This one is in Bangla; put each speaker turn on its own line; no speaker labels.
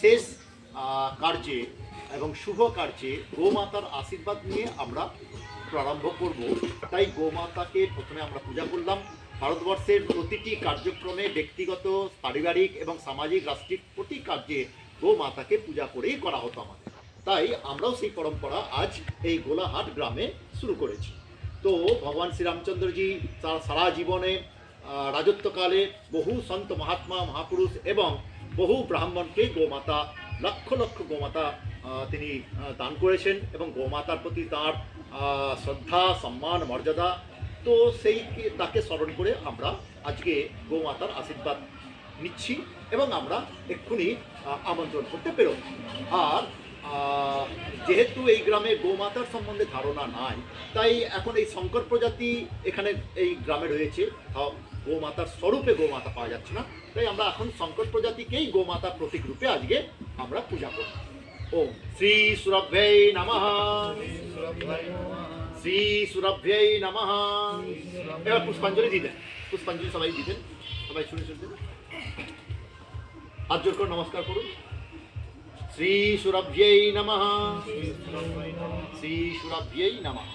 শেষ কার্যে এবং শুভ কার্যে গোমাতার আশীর্বাদ নিয়ে আমরা প্রারম্ভ করব। তাই গোমাতাকে প্রথমে আমরা পূজা করলাম। ভারতবর্ষের প্রতিটি কার্যক্রমে ব্যক্তিগত, পারিবারিক এবং সামাজিক, রাষ্ট্রিক প্রতি কার্যে গোমাতাকে পূজা করেই করা হতো আমাদের। তাই আমরাও সেই পরম্পরা আজ এই গোলাহাট গ্রামে শুরু করেছি। তো ভগবান শ্রীরামচন্দ্রজি তার সারা জীবনে রাজত্বকালে বহু সন্ত মহাত্মা, মহাপুরুষ এবং বহু ব্রাহ্মণকে গোমাতা, লক্ষ লক্ষ গোমাতা তিনি দান করেছেন এবং গোমাতার প্রতি তার শ্রদ্ধা, সম্মান, মর্যাদা, তো সেই তাকে স্মরণ করে আমরা আজকে গোমাতার আশীর্বাদ নিচ্ছি এবং আমরা এক্ষুনি আমন্ত্রণ করতে পেরো আর যেহেতু এই গ্রামে গোমাতার সম্বন্ধে ধারণা নাই, তাই এখন এই শঙ্কর প্রজাতি এখানে এই গ্রামে রয়েছে। গোমাতার স্বরূপে গোমাতা পাওয়া যাচ্ছে না। তাই আমরা এখন শঙ্কর প্রজাতিকেই গোমাতার প্রতীক রূপে আজকে আমরা পূজা করব। ওম শ্রী সুরভ্যై নমঃ। শ্রী সুরভ্যై নমঃ। এবার পুষ্পাঞ্জলি দিতেন পুষ্পাঞ্জলি সবাই দিতেন সবাই শুনে শুনতেন হাত নমস্কার করুন। শ্রী সুরভ্যై নমঃ শ্রী সুরভ্যై নমঃ